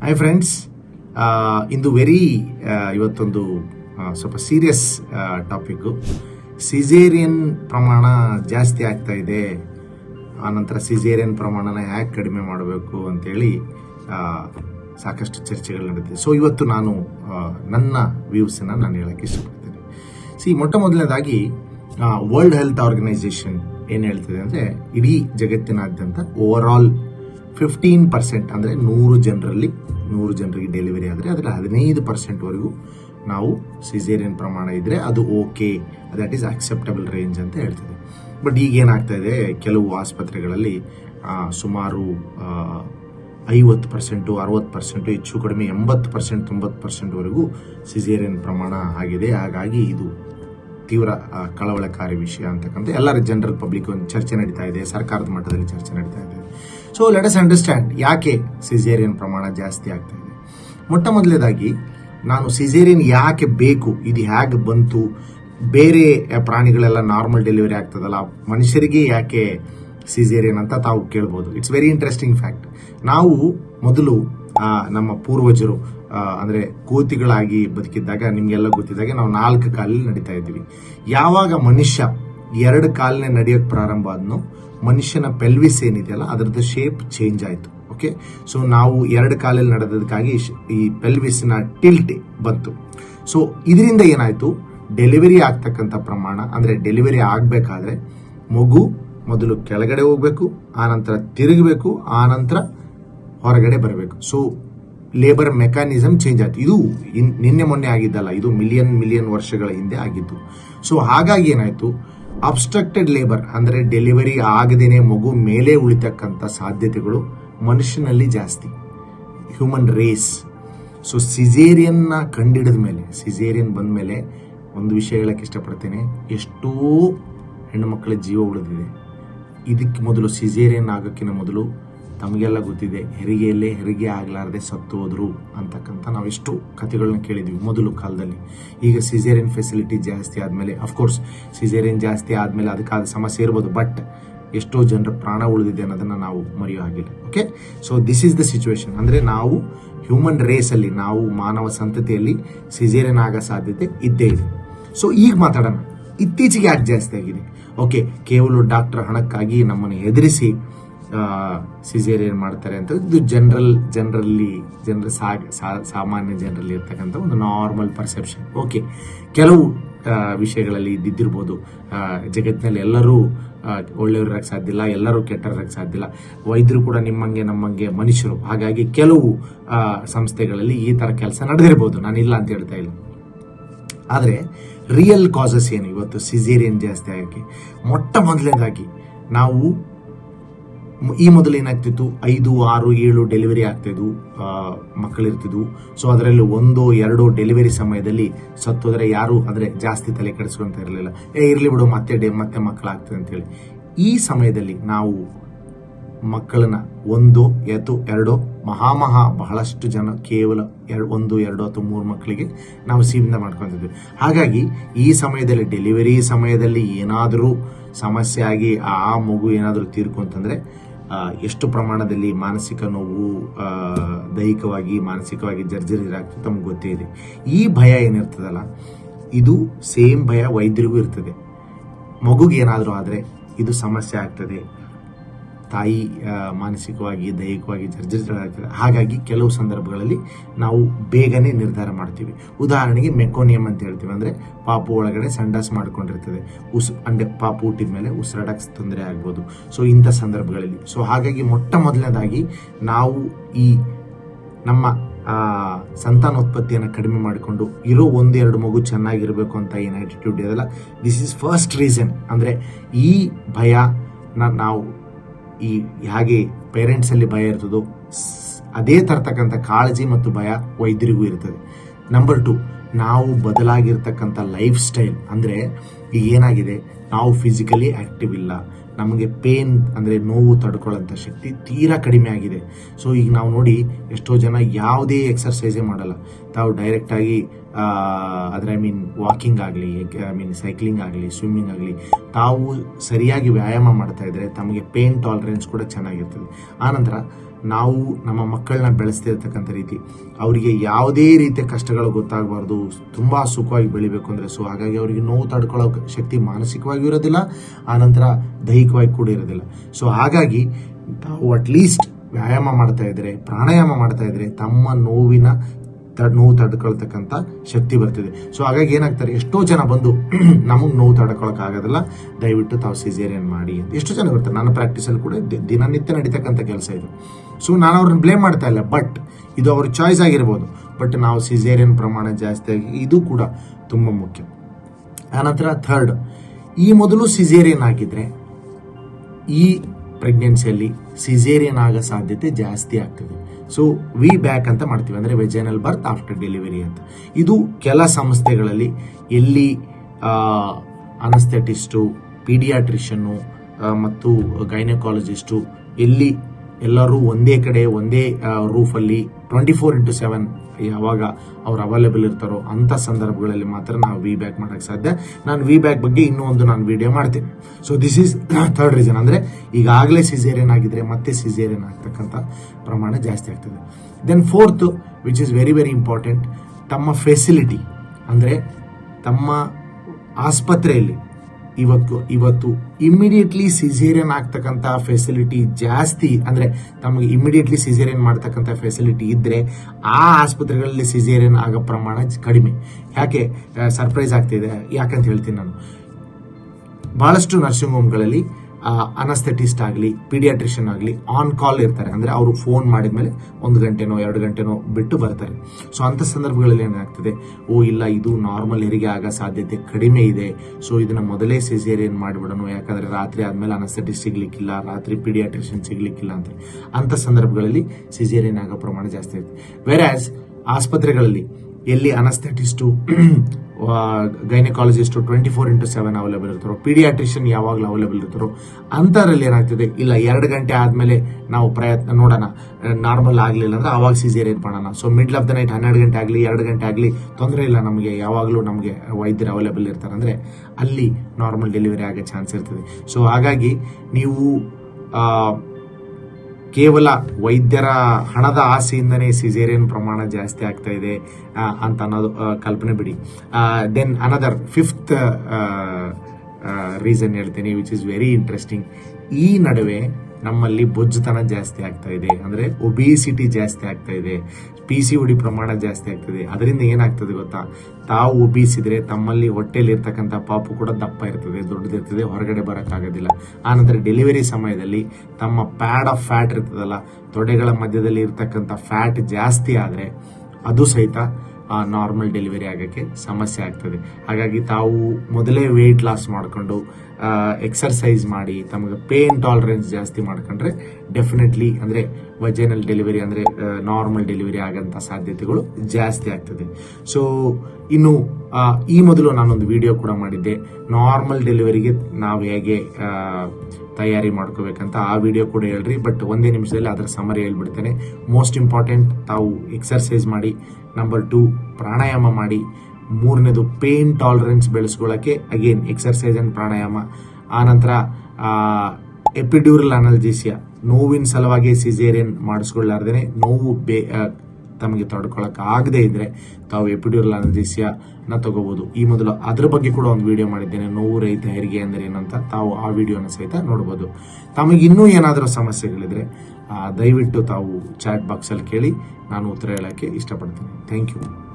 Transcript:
Hi friends ಇಂದು very ಇವತ್ತೊಂದು ಸ್ವಲ್ಪ serious topic caesarean ಪ್ರಮಾಣ ಜಾಸ್ತಿ ಆಗ್ತಾ ಇದೆ. ಆನಂತರ ಸಿಜೇರಿಯನ್ ಪ್ರಮಾಣನ ಯಾಕೆ ಕಡಿಮೆ ಮಾಡಬೇಕು ಅಂತೇಳಿ ಸಾಕಷ್ಟು ಚರ್ಚೆಗಳು ನಡೆದಿದೆ ಸೊ ಇವತ್ತು ನಾನು ನನ್ನ ವ್ಯೂಸನ್ನು ನಾನು ಹೇಳಕ್ಕೆ ಇಷ್ಟಪಡ್ತೇನೆ. ಸಿ ಮೊಟ್ಟ ಮೊದಲನೇದಾಗಿ ವರ್ಲ್ಡ್ ಹೆಲ್ತ್ ಆರ್ಗನೈಸೇಷನ್ ಏನು ಹೇಳ್ತಿದೆ ಅಂದರೆ, ಇಡೀ ಜಗತ್ತಿನಾದ್ಯಂತ ಓವರ್ ಆಲ್ ಫಿಫ್ಟೀನ್ ಪರ್ಸೆಂಟ್ ಅಂದರೆ ನೂರು ಜನರಲ್ಲಿ, ನೂರು ಜನರಿಗೆ ಡೆಲಿವರಿ ಆದರೆ ಅದರ ಹದಿನೈದು ಪರ್ಸೆಂಟ್ವರೆಗೂ ನಾವು ಸಿಸೇರಿಯನ್ ಪ್ರಮಾಣ ಇದ್ದರೆ ಅದು okay that is acceptable range ಅಂತ ಹೇಳ್ತದೆ. ಬಟ್ ಈಗ ಏನಾಗ್ತಾ ಇದೆ, ಕೆಲವು ಆಸ್ಪತ್ರೆಗಳಲ್ಲಿ ಸುಮಾರು ಐವತ್ತು ಪರ್ಸೆಂಟು ಅರವತ್ತು ಪರ್ಸೆಂಟು ಹೆಚ್ಚು ಕಡಿಮೆ ಎಂಬತ್ತು ಪರ್ಸೆಂಟ್ ತೊಂಬತ್ತು ಪರ್ಸೆಂಟ್ವರೆಗೂ ಸಿಸೇರಿಯನ್ ಪ್ರಮಾಣ ಆಗಿದೆ. ಹಾಗಾಗಿ ಇದು ತೀವ್ರ ಕಳವಳಕಾರಿ ವಿಷಯ ಅಂತಕ್ಕಂಥ ಎಲ್ಲರ ಜನರಲ್ ಪಬ್ಲಿಕ್ ಒಂದು ಚರ್ಚೆ ನಡೀತಾ ಇದೆ, ಸರ್ಕಾರದ ಮಟ್ಟದಲ್ಲಿ ಚರ್ಚೆ ನಡೀತಾ ಇದೆ. ಸೊ ಲೆಟ್ ಅಸ್ ಅಂಡರ್ಸ್ಟ್ಯಾಂಡ್ ಯಾಕೆ ಸಿಜೇರಿಯನ್ ಪ್ರಮಾಣ ಜಾಸ್ತಿ ಆಗ್ತಾ ಇದೆ. ಮೊಟ್ಟ ಮೊದಲೇದಾಗಿ, ನಾನು ಸಿಜೇರಿಯನ್ ಯಾಕೆ ಬೇಕು, ಇದು ಹೇಗೆ ಬಂತು, ಬೇರೆ ಪ್ರಾಣಿಗಳೆಲ್ಲ ನಾರ್ಮಲ್ ಡೆಲಿವರಿ ಆಗ್ತದಲ್ಲ, ಮನುಷ್ಯರಿಗೆ ಯಾಕೆ ಸಿಜೇರಿಯನ್ ಅಂತ ತಾವು ಕೇಳ್ಬೋದು. ಇಟ್ಸ್ ವೆರಿ ಇಂಟ್ರೆಸ್ಟಿಂಗ್ ಫ್ಯಾಕ್ಟ್ ನಾವು ಮೊದಲು ನಮ್ಮ ಪೂರ್ವಜರು ಅಂದರೆ ಕೋತಿಗಳಾಗಿ ಬದುಕಿದ್ದಾಗ, ನಿಮಗೆಲ್ಲ ಗೊತ್ತಿದ್ದಾಗ ನಾವು ನಾಲ್ಕು ಕಾಲಲ್ಲಿ ನಡೀತಾ ಇದ್ದೀವಿ. ಯಾವಾಗ ಮನುಷ್ಯ ಎರಡು ಕಾಲನೇ ನಡೆಯೋಕ್ಕೆ ಪ್ರಾರಂಭ ಆದ್ನೋ, ಮನುಷ್ಯನ ಪೆಲ್ವಿಸ್ ಏನಿದೆಯಲ್ಲ, ಅದರದ್ದು ಶೇಪ್ ಚೇಂಜ್ ಆಯಿತು ಓಕೆ ಸೊ ನಾವು ಎರಡು ಕಾಲಲ್ಲಿ ನಡೆದದಕ್ಕಾಗಿ ಶ್- ಈ ಪೆಲ್ವಿಸ್ನ ಟಿಲ್ಟ್ ಬಂತು. ಸೊ ಇದರಿಂದ ಏನಾಯಿತು? ಡೆಲಿವರಿ ಆಗ್ತಕ್ಕಂಥ ಪ್ರಮಾಣ, ಅಂದರೆ ಡೆಲಿವರಿ ಆಗಬೇಕಾದ್ರೆ, ಮಗು ಮೊದಲು ಕೆಳಗಡೆ ಹೋಗಬೇಕು, ಆನಂತರ ತಿರುಗಬೇಕು, ಆನಂತರ ಹೊರಗಡೆ ಬರಬೇಕು. ಸೊ ಲೇಬರ್ ಮೆಕ್ಯಾನಿಸಮ್ ಚೇಂಜ್ ಆಯ್ತು. ಇದು ನಿನ್ನೆ ಮೊನ್ನೆ ಆಗಿದ್ದಲ್ಲ, ಇದು ಮಿಲಿಯನ್ ಮಿಲಿಯನ್ ವರ್ಷಗಳ ಹಿಂದೆ ಆಗಿದ್ದು. ಸೊ ಹಾಗಾಗಿ ಏನಾಯ್ತು? ಅಬ್ಸ್ಟ್ರಕ್ಟೆಡ್ ಲೇಬರ್ ಅಂದ್ರೆ ಡೆಲಿವರಿ ಆಗದೇನೆ ಮಗು ಮೇಲೆ ಉಳಿತಕ್ಕಂಥ ಸಾಧ್ಯತೆಗಳು ಮನುಷ್ಯನಲ್ಲಿ ಜಾಸ್ತಿ. ಹ್ಯೂಮನ್ ರೇಸ್ ಸೊ ಸಿಜೇರಿಯನ್ನ ಕಂಡಿಡಿದ ಮೇಲೆ ಸಿಜೇರಿಯನ್ ಬಂದ ಮೇಲೆ ಒಂದು ವಿಷಯ ಹೇಳಕ್ಕೆ ಇಷ್ಟಪಡ್ತೇನೆ. ಎಷ್ಟೋ ಹೆಣ್ಣುಮಕ್ಕಳ ಜೀವ ಉಳಿದಿದೆ. ಇದಕ್ಕೆ ಮೊದಲು ಸಿಜೇರಿಯನ್ ಆಗೋಕ್ಕಿಂತ ಮೊದಲು ತಮಗೆಲ್ಲ ಗೊತ್ತಿದೆ, ಹೆರಿಗೆಯಲ್ಲೇ ಹೆರಿಗೆ ಆಗಲಾರದೆ ಸತ್ತು ಹೋದರು ಅಂತಕ್ಕಂಥ ನಾವು ಎಷ್ಟು ಕಥೆಗಳನ್ನ ಕೇಳಿದ್ವಿ ಮೊದಲು ಕಾಲದಲ್ಲಿ. ಈಗ ಸಿಜೇರಿಯನ್ ಫೆಸಿಲಿಟಿ ಜಾಸ್ತಿ ಆದಮೇಲೆ ಅಫ್ಕೋರ್ಸ್ ಸಿಜೇರಿಯನ್ ಜಾಸ್ತಿ ಆದಮೇಲೆ ಅದಕ್ಕಾದ ಸಮಸ್ಯೆ ಇರ್ಬೋದು ಬಟ್ ಎಷ್ಟೋ ಜನರ ಪ್ರಾಣ ಉಳಿದಿದೆ ಅನ್ನೋದನ್ನ ನಾವು ಮರೆಯೋ ಹಾಗಿಲ್ಲ okay so this is the situation ಅಂದರೆ ನಾವು ಹ್ಯೂಮನ್ ರೇಸಲ್ಲಿ ನಾವು ಮಾನವ ಸಂತತಿಯಲ್ಲಿ ಸಿಜೇರಿಯನ್ ಆಗೋ ಸಾಧ್ಯತೆ ಇದ್ದೇ ಇದೆ. ಸೊ ಈಗ ಮಾತಾಡೋಣ. ಇತ್ತೀಚೆಗೆ ಯಾಕೆ ಜಾಸ್ತಿ ಆಗಿದೆ ಓಕೆ ಕೇವಲ ಡಾಕ್ಟರ್ ಹಣಕ್ಕಾಗಿ ನಮ್ಮನ್ನು ಹೆದರಿಸಿ ಸಿಸೇರಿಯನ್ ಮಾಡ್ತಾರೆ ಅಂತ. ಇದು ಜನರಲ್ ಜನರಲ್ಲಿ ಜನರ ಸಾಮಾನ್ಯ ಜನರಲ್ಲಿ ಇರ್ತಕ್ಕಂಥ ಒಂದು ನಾರ್ಮಲ್ ಪರ್ಸೆಪ್ಷನ್ ಓಕೆ ಕೆಲವು ವಿಷಯಗಳಲ್ಲಿ ಇದ್ದಿದ್ದಿರ್ಬೋದು. ಜಗತ್ತಿನಲ್ಲಿ ಎಲ್ಲರೂ ಒಳ್ಳೆಯವ್ರಿಗೆ ಸಾಧ್ಯ ಇಲ್ಲ, ಎಲ್ಲರೂ ಕೆಟ್ಟವರಾಗಕ್ಕೆ ಸಾಧ್ಯ ಇಲ್ಲ. ವೈದ್ಯರು ಕೂಡ ನಿಮ್ಮಂಗೆ, ನಮ್ಮಂಗೆ ಮನುಷ್ಯರು. ಹಾಗಾಗಿ ಕೆಲವು ಸಂಸ್ಥೆಗಳಲ್ಲಿ ಈ ಥರ ಕೆಲಸ ನಡೆದಿರ್ಬೋದು. ಇಲ್ಲ ಅಂತ ಹೇಳ್ತಾ ಇಲ್ಲ. ಆದರೆ ರಿಯಲ್ ಕಾಸಸ್ ಏನು? ಇವತ್ತು ಸಿಸೇರಿಯನ್ ಜಾಸ್ತಿ ಆಗೋಕ್ಕೆ. ಮೊಟ್ಟ ಮೊದಲನೇದಾಗಿ ನಾವು ಈ ಮೊದಲು ಏನಾಗ್ತಿತ್ತು? ಐದು, ಆರು, ಏಳು ಡೆಲಿವರಿ ಆಗ್ತಿದ್ವು. ಮಕ್ಕಳಿರ್ತಿದ್ವು. ಸೊ ಅದರಲ್ಲಿ ಒಂದು, ಎರಡು ಡೆಲಿವರಿ ಸಮಯದಲ್ಲಿ ಸತ್ತೋದ್ರೆ ಯಾರು ಅಂದರೆ ಜಾಸ್ತಿ ತಲೆ ಕೆಡಿಸ್ಕೊಂತ ಇರಲಿಲ್ಲ. ಏ, ಇರಲಿ ಬಿಡು, ಮತ್ತೆ ಡೆ ಮತ್ತೆ ಮಕ್ಕಳಾಗ್ತದೆ ಅಂತೇಳಿ. ಈ ಸಮಯದಲ್ಲಿ ನಾವು ಮಕ್ಕಳನ್ನ ಒಂದು, ಎತ್ತು, ಎರಡೋ ಮಹಾಮಹಾ ಬಹಳಷ್ಟು ಜನ ಕೇವಲ ಎರಡು ಒಂದು, ಎರಡು ಅಥವಾ ಮೂರು ಮಕ್ಕಳಿಗೆ ನಾವು ಸೀಮಿತ ಮಾಡ್ಕೊತಿದ್ವಿ ಹಾಗಾಗಿ ಈ ಸಮಯದಲ್ಲಿ ಡೆಲಿವರಿ ಸಮಯದಲ್ಲಿ ಏನಾದರೂ ಸಮಸ್ಯೆ ಆಗಿ ಆ ಮಗು ಏನಾದರೂ ತೀರ್ಕೊಂತಂದ್ರೆ ಎಷ್ಟು ಪ್ರಮಾಣದಲ್ಲಿ ಮಾನಸಿಕ ನೋವು ದೈಹಿಕವಾಗಿ, ಮಾನಸಿಕವಾಗಿ ಜರ್ಜರಿರಾಗ್ತದೆ ತಮ್ಗೆ ಗೊತ್ತೇ ಇದೆ. ಈ ಭಯ ಏನಿರ್ತದಲ್ಲ, ಇದು ಸೇಮ್ ಭಯ ವೈದ್ಯರಿಗೂ ಇರ್ತದೆ. ಮಗುಗೆ ಏನಾದರೂ ಆದರೆ ಇದು ಸಮಸ್ಯೆ ಆಗ್ತದೆ. ತಾಯಿ ಮಾನಸಿಕವಾಗಿ, ದೈಹಿಕವಾಗಿ ಜರ್ಜರಿತರಾಗ್ತದೆ ಹಾಗಾಗಿ ಕೆಲವು ಸಂದರ್ಭಗಳಲ್ಲಿ ನಾವು ಬೇಗನೆ ನಿರ್ಧಾರ ಮಾಡ್ತೀವಿ. ಉದಾಹರಣೆಗೆ ಮೆಕೋನಿಯಂ ಅಂತ ಹೇಳ್ತೀವಿ. ಅಂದರೆ ಪಾಪು ಒಳಗಡೆ ಸಂಡಾಸ್ ಮಾಡ್ಕೊಂಡಿರ್ತದೆ. ಉಸ್ ಅಂಡೆ ಪಾಪು ಹುಟ್ಟಿದ ಮೇಲೆ ಉಸಿರಾಡಕ್ಕೆ ತೊಂದರೆ ಆಗ್ಬೋದು. ಸೊ ಇಂಥ ಸಂದರ್ಭಗಳಲ್ಲಿ. ಸೊ ಹಾಗಾಗಿ ಮೊಟ್ಟ ಮೊದಲನೇದಾಗಿ ನಾವು ಈ ನಮ್ಮ ಸಂತಾನೋತ್ಪತ್ತಿಯನ್ನು ಕಡಿಮೆ ಮಾಡಿಕೊಂಡು ಇರೋ ಒಂದೆರಡು ಮಗು ಚೆನ್ನಾಗಿರಬೇಕು ಅಂತ ಏನು ಆಟಿಟ್ಯೂಡ್ ಇದೆಯಲ್ಲ ದಿಸ್ ಇಸ್ ಫಸ್ಟ್ ರೀಸನ್ ಅಂದರೆ ಈ ಭಯ ನಾವು ಈ ಹಾಗೆ ಪೇರೆಂಟ್ಸಲ್ಲಿ ಭಯ ಇರ್ತದೋ, ಅದೇ ತರ್ತಕ್ಕಂಥ ಕಾಳಜಿ ಮತ್ತು ಭಯ ವೈದ್ಯರಿಗೂ ಇರ್ತದೆ. ನಂಬರ್ ಟು ನಾವು ಬದಲಾಗಿರ್ತಕ್ಕಂಥ ಲೈಫ್ ಸ್ಟೈಲ್ ಅಂದರೆ ಈಗ ಏನಾಗಿದೆ? ನಾವು ಫಿಸಿಕಲಿ ಆ್ಯಕ್ಟಿವ್ ಇಲ್ಲ. ನಮಗೆ ಪೇನ್ ಅಂದರೆ ನೋವು ತಡ್ಕೊಳ್ಳೋಂಥ ಶಕ್ತಿ ತೀರಾ ಕಡಿಮೆ ಆಗಿದೆ. ಸೊ ಈಗ ನಾವು ನೋಡಿ ಎಷ್ಟೋ ಜನ ಯಾವುದೇ ಎಕ್ಸರ್ಸೈಸೇ ಮಾಡಲ್ಲ. ತಾವು ಡೈರೆಕ್ಟಾಗಿ ಅದರ ಐ ಮೀನ್ ವಾಕಿಂಗ್ ಆಗಲಿ ಐ ಮೀನ್ ಸೈಕ್ಲಿಂಗ್ ಆಗಲಿ ಸ್ವಿಮ್ಮಿಂಗ್ ಆಗಲಿ, ತಾವು ಸರಿಯಾಗಿ ವ್ಯಾಯಾಮ ಮಾಡ್ತಾ ಇದ್ದರೆ ತಮಗೆ ಪೇನ್ ಟಾಲರೆನ್ಸ್ ಕೂಡ ಚೆನ್ನಾಗಿರ್ತದೆ. ಆನಂತರ ನಾವು ನಮ್ಮ ಮಕ್ಕಳನ್ನ ಬೆಳೆಸ್ತಿರ್ತಕ್ಕಂಥ ರೀತಿ. ಅವರಿಗೆ ಯಾವುದೇ ರೀತಿಯ ಕಷ್ಟಗಳು ಗೊತ್ತಾಗಬಾರ್ದು. ತುಂಬ ಸುಖವಾಗಿ ಬೆಳಿಬೇಕು ಅಂದರೆ ಸೊ, ಹಾಗಾಗಿ ಅವರಿಗೆ ನೋವು ತಡ್ಕೊಳ್ಳೋ ಶಕ್ತಿ ಮಾನಸಿಕವಾಗಿ ಇರೋದಿಲ್ಲ ಆನಂತರ ದೈಹಿಕವಾಗಿ ಕೂಡ ಇರೋದಿಲ್ಲ. ಸೊ, ಹಾಗಾಗಿ ತಾವು ಅಟ್ಲೀಸ್ಟ್ ವ್ಯಾಯಾಮ ಮಾಡ್ತಾ ಇದ್ರೆ, ಪ್ರಾಣಾಯಾಮ ಮಾಡ್ತಾ ಇದ್ರೆ, ತಮ್ಮ ನೋವಿನ ತ ನೋವು ತಡ್ಕೊಳ್ತಕ್ಕಂಥ ಶಕ್ತಿ ಬರ್ತಿದೆ. ಸೊ ಹಾಗಾಗಿ ಏನಾಗ್ತಾರೆ? ಎಷ್ಟೋ ಜನ ಬಂದು ನಮಗೆ ನೋವು ತಡ್ಕೊಳಕ್ ಆಗೋದಿಲ್ಲ ದಯವಿಟ್ಟು ತಾವು ಸಿಜೇರಿಯನ್ ಮಾಡಿ ಅಂತ. ಎಷ್ಟೋ ಜನ ಬರ್ತಾರೆ. ನನ್ನ ಪ್ರಾಕ್ಟೀಸಲ್ಲಿ ಕೂಡ ದಿನನಿತ್ಯ ನಡೀತಕ್ಕಂಥ ಕೆಲಸ ಇದು. ಸೊ ನಾನು ಅವ್ರನ್ನ ಬ್ಲೇಮ್ ಮಾಡ್ತಾ ಇಲ್ಲ. ಬಟ್ ಇದು ಅವ್ರ ಚಾಯ್ಸ್ ಆಗಿರ್ಬೋದು. ಬಟ್ ನಾವು ಸಿಜೇರಿಯನ್ ಪ್ರಮಾಣ ಜಾಸ್ತಿ ಆಗಿ ಇದು ಕೂಡ ತುಂಬ ಮುಖ್ಯ. ಆನಂತರ ಥರ್ಡ್ ಈ ಮೊದಲು ಸಿಜೇರಿಯನ್ ಆಗಿದ್ರೆ ಈ ಪ್ರೆಗ್ನೆನ್ಸಿಯಲ್ಲಿ ಸಿಸೇರಿಯನ್ ಆಗೋ ಸಾಧ್ಯತೆ ಜಾಸ್ತಿ ಆಗ್ತದೆ. ಸೊ ವಿ ಬ್ಯಾಕ್ ಅಂತ ಮಾಡ್ತೀವಿ. ಅಂದರೆ ವೆಜೈನಲ್ ಬರ್ತ್ ಆಫ್ಟರ್ ಡೆಲಿವರಿ ಅಂತ. ಇದು ಕೆಲ ಸಂಸ್ಥೆಗಳಲ್ಲಿ ಎಲ್ಲಿ ಅನಸ್ಥೆಟಿಸ್ಟು, ಪೀಡಿಯಾಟ್ರಿಷನ್ನು ಮತ್ತು ಗೈನಕಾಲಜಿಸ್ಟು ಎಲ್ಲಿ ಎಲ್ಲರೂ ಒಂದೇ ಕಡೆ, ಒಂದೇ ರೂಫಲ್ಲಿ ಟ್ವೆಂಟಿ ಫೋರ್ ಇಂಟು ಸೆವೆನ್ ಯಾವಾಗ ಅವ್ರು ಅವೈಲೇಬಲ್ ಇರ್ತಾರೋ ಅಂಥ ಸಂದರ್ಭಗಳಲ್ಲಿ ಮಾತ್ರ ನಾವು ವಿ ಬ್ಯಾಕ್ ಮಾಡೋಕ್ಕೆ ಸಾಧ್ಯ. ನಾನು ವಿ ಬ್ಯಾಕ್ ಬಗ್ಗೆ ಇನ್ನೂ ಒಂದು ನಾನು ವಿಡಿಯೋ ಮಾಡ್ತೀನಿ. So this is third reason ಅಂದರೆ ಈಗಾಗಲೇ ಸಿಸೇರಿಯನ್ ಆಗಿದ್ರೆ ಮತ್ತೆ ಸಿಸೇರಿಯನ್ ಆಗ್ತಕ್ಕಂಥ ಪ್ರಮಾಣ ಜಾಸ್ತಿ ಆಗ್ತದೆ. Then fourth which is very very important ತಮ್ಮ ಫೆಸಿಲಿಟಿ ಅಂದರೆ ತಮ್ಮ ಆಸ್ಪತ್ರೆಯಲ್ಲಿ ಇವತ್ತು ಇವತ್ತು ಇಮಿಡಿಯೇಟ್ಲಿ ಸಿಸೇರಿಯನ್ ಆಗ್ತಕ್ಕಂಥ ಫೆಸಿಲಿಟಿ ಜಾಸ್ತಿ, ಅಂದರೆ ತಮಗೆ ಇಮಿಡಿಯೇಟ್ಲಿ ಸಿಸೇರಿಯನ್ ಮಾಡ್ತಕ್ಕಂಥ ಫೆಸಿಲಿಟಿ ಇದ್ದರೆ ಆ ಆಸ್ಪತ್ರೆಗಳಲ್ಲಿ ಸಿಸೇರಿಯನ್ ಆಗೋ ಪ್ರಮಾಣ ಕಡಿಮೆ. ಯಾಕೆ ಸರ್ಪ್ರೈಸ್ ಆಗ್ತಿದೆ. ಯಾಕಂತ ಹೇಳ್ತೀನಿ ನಾನು. ಬಹಳಷ್ಟು ನರ್ಸಿಂಗ್ ಹೋಮ್ಗಳಲ್ಲಿ ಅನಸ್ಥೆಟಿಸ್ಟ್ ಆಗಲಿ ಪೀಡಿಯಾಟ್ರಿಷಿಯನ್ ಆಗಲಿ ಆನ್ ಕಾಲ್ ಇರ್ತಾರೆ. ಅಂದರೆ ಅವರು ಫೋನ್ ಮಾಡಿದ ಮೇಲೆ ಒಂದು ಗಂಟೆನೋ, ಎರಡು ಗಂಟೆನೋ ಬಿಟ್ಟು ಬರ್ತಾರೆ. ಸೊ ಅಂಥ ಸಂದರ್ಭಗಳಲ್ಲಿ ಏನಾಗ್ತದೆ? ಓ, ಇಲ್ಲ, ಇದು ನಾರ್ಮಲ್ ಹೆರಿಗೆ ಆಗೋ ಸಾಧ್ಯತೆ ಕಡಿಮೆ ಇದೆ. ಸೊ ಇದನ್ನು ಮೊದಲೇ ಸಿಸೇರಿಯನ್ ಮಾಡಿಬಿಡೋಣ. ಯಾಕಂದರೆ ರಾತ್ರಿ ಆದಮೇಲೆ ಅನಸ್ಥೆಟಿಸ್ಟ್ ಸಿಗ್ಲಿಕ್ಕಿಲ್ಲ, ರಾತ್ರಿ ಪೀಡಿಯಾಟ್ರಿಷಿಯನ್ ಸಿಗ್ಲಿಕ್ಕಿಲ್ಲ ಅಂತ ಅಂಥ ಸಂದರ್ಭಗಳಲ್ಲಿ ಸಿಸೇರಿಯನ್ ಆಗೋ ಪ್ರಮಾಣ ಜಾಸ್ತಿ ಇರುತ್ತೆ. ವೆರಾಸ್ ಆಸ್ಪತ್ರೆಗಳಲ್ಲಿ ಎಲ್ಲಿ anaesthetist gynaecologist twenty four into seven available ಇರ್ತಾರೋ ಪೀಡಿಯಾಟ್ರಿಷಿಯನ್ ಯಾವಾಗಲೂ ಅವೈಲೇಬಲ್ ಇರ್ತಾರೋ ಅಂಥದ್ರಲ್ಲಿ ಏನಾಗ್ತದೆ? ಇಲ್ಲ, ಎರಡು ಗಂಟೆ ಆದಮೇಲೆ ನಾವು ಪ್ರಯತ್ನ ನೋಡೋಣ. ನಾರ್ಮಲ್ ಆಗಲಿಲ್ಲ ಅಂದ್ರೆ ಆವಾಗ ಸಿಸೇರಿಯನ್ ಮಾಡೋಣ. So middle of the night ಹನ್ನೆರಡು ಗಂಟೆ ಆಗಲಿ, ಎರಡು ಗಂಟೆ ಆಗಲಿ ತೊಂದರೆ ಇಲ್ಲ ನಮಗೆ. ಯಾವಾಗಲೂ ನಮಗೆ ವೈದ್ಯರು ಅವೈಲೇಬಲ್ ಇರ್ತಾರೆ ಅಂದರೆ ಅಲ್ಲಿ ನಾರ್ಮಲ್ ಡೆಲಿವರಿ ಆಗೋ ಚಾನ್ಸ್ ಇರ್ತದೆ. ಸೊ ಹಾಗಾಗಿ ನೀವು ಕೇವಲ ವೈದ್ಯರ ಹಣದ ಆಸೆಯಿಂದನೇ ಸಿಜೇರಿಯನ್ ಪ್ರಮಾಣ ಜಾಸ್ತಿ ಆಗ್ತಾ ಇದೆ ಅಂತ ಅನ್ನೋದು ಕಲ್ಪನೆ ಬಿಡಿ. ದೆನ್ ಅನದರ್ ಫಿಫ್ತ್ ರೀಸನ್ ಹೇಳ್ತೀನಿ ವಿಚ್ ಇಸ್ ವೆರಿ ಇಂಟ್ರೆಸ್ಟಿಂಗ್ ಈ ನಡುವೆ ನಮ್ಮಲ್ಲಿ ಬೊಜ್ಜುತನ ಜಾಸ್ತಿ ಆಗ್ತಾ ಇದೆ. ಅಂದರೆ ಒಬಿಸಿಟಿ ಜಾಸ್ತಿ ಆಗ್ತಾ ಇದೆ. ಪಿ ಸಿ ಉಡಿ ಪ್ರಮಾಣ ಜಾಸ್ತಿ ಆಗ್ತದೆ ಅದರಿಂದ ಏನಾಗ್ತದೆ ಗೊತ್ತಾ? ತಾವು ಒಬೀಸಿದ್ರೆ ತಮ್ಮಲ್ಲಿ ಹೊಟ್ಟೆಯಲ್ಲಿ ಇರ್ತಕ್ಕಂಥ ಪಾಪು ಕೂಡ ದಪ್ಪ ಇರ್ತದೆ, ದೊಡ್ಡದಿರ್ತದೆ, ಹೊರಗಡೆ ಬರೋಕ್ಕಾಗೋದಿಲ್ಲ. ಆನಂತರ ಡೆಲಿವರಿ ಸಮಯದಲ್ಲಿ ತಮ್ಮ ಪ್ಯಾಡ್ ಆಫ್ ಫ್ಯಾಟ್ ಇರ್ತದಲ್ಲ, ತೊಡೆಗಳ ಮಧ್ಯದಲ್ಲಿ ಇರ್ತಕ್ಕಂಥ ಫ್ಯಾಟ್ ಜಾಸ್ತಿ ಆದರೆ ಅದು ಸಹಿತ ನಾರ್ಮಲ್ ಡೆಲಿವರಿ ಆಗೋಕ್ಕೆ ಸಮಸ್ಯೆ ಆಗ್ತದೆ. ಹಾಗಾಗಿ ತಾವು ಮೊದಲೇ ವೆಯ್ಟ್ ಲಾಸ್ ಮಾಡಿಕೊಂಡು ಎಕ್ಸರ್ಸೈಸ್ ಮಾಡಿ, ತಮಗೆ ಪೇನ್ ಟಾಲರೆನ್ಸ್ ಜಾಸ್ತಿ ಮಾಡ್ಕೊಂಡ್ರೆ ಡೆಫಿನೆಟ್ಲಿ ಅಂದರೆ ವಜೈನಲ್ ಡೆಲಿವರಿ ಅಂದರೆ ನಾರ್ಮಲ್ ಡೆಲಿವರಿ ಆಗೋಂಥ ಸಾಧ್ಯತೆಗಳು ಜಾಸ್ತಿ ಆಗ್ತದೆ. ಸೊ ಇನ್ನು ಈ ಮೊದಲು ನಾನೊಂದು ವಿಡಿಯೋ ಕೂಡ ಮಾಡಿದ್ದೆ. ನಾರ್ಮಲ್ ಡೆಲಿವರಿಗೆ ನಾವು ಹೇಗೆ ತಯಾರಿ ಮಾಡ್ಕೋಬೇಕಂತ ಆ ವಿಡಿಯೋ ಕೂಡ ಹೇಳ್ರಿ. ಬಟ್ ಒಂದೇ ನಿಮಿಷದಲ್ಲಿ ಅದರ ಸಮರಿ ಹೇಳ್ಬಿಡ್ತೇನೆ. ಮೋಸ್ಟ್ ಇಂಪಾರ್ಟೆಂಟ್ ತಾವು ಎಕ್ಸರ್ಸೈಸ್ ಮಾಡಿ ನಂಬರ್ ಟು ಪ್ರಾಣಾಯಾಮ ಮಾಡಿ, ಮೂರನೇದು ಪೇನ್ ಟಾಲರೆನ್ಸ್ ಬೆಳೆಸ್ಕೊಳ್ಳೋಕ್ಕೆ ಅಗೇನ್ ಎಕ್ಸರ್ಸೈಸ್ ಆ್ಯಂಡ್ ಪ್ರಾಣಾಯಾಮ. ಆನಂತರ ಎಪಿಡ್ಯೂರಲ್ ಅನಲ್ಜಿಸಿಯಾ ನೋವಿನ ಸಲುವಾಗಿ ಸಿಸೇರಿಯನ್ ಮಾಡಿಸ್ಕೊಳ್ಳಾರ್ದೇ ನೋವು ಬೇ ತಮಗೆ ತಡ್ಕೊಳಕ್ ಆಗದೆ ಇದ್ರೆ ತಾವು ಎಪಿಡ್ಯೂರಲ್ ಅನಲ್ಜೀಸಿಯಾನ ತಗೋಬಹುದು ಈ ಮೊದಲು ಅದ್ರ ಬಗ್ಗೆ ಕೂಡ ಒಂದು ವಿಡಿಯೋ ಮಾಡಿದ್ದೇನೆ. ನೋವು ರಹಿತ ಹೆರಿಗೆ ಅಂದರೆ ಏನಂತ ತಾವು ಆ ವಿಡಿಯೋನ ಸಹಿತ ನೋಡ್ಬೋದು. ತಮಗೆ ಇನ್ನೂ ಏನಾದರೂ ಸಮಸ್ಯೆಗಳಿದ್ರೆ ದಯವಿಟ್ಟು ತಾವು ಚಾಟ್ ಬಾಕ್ಸಲ್ಲಿ ಕೇಳಿ ನಾನು ಉತ್ತರ ಹೇಳೋಕ್ಕೆ ಇಷ್ಟಪಡ್ತೀನಿ. Thank you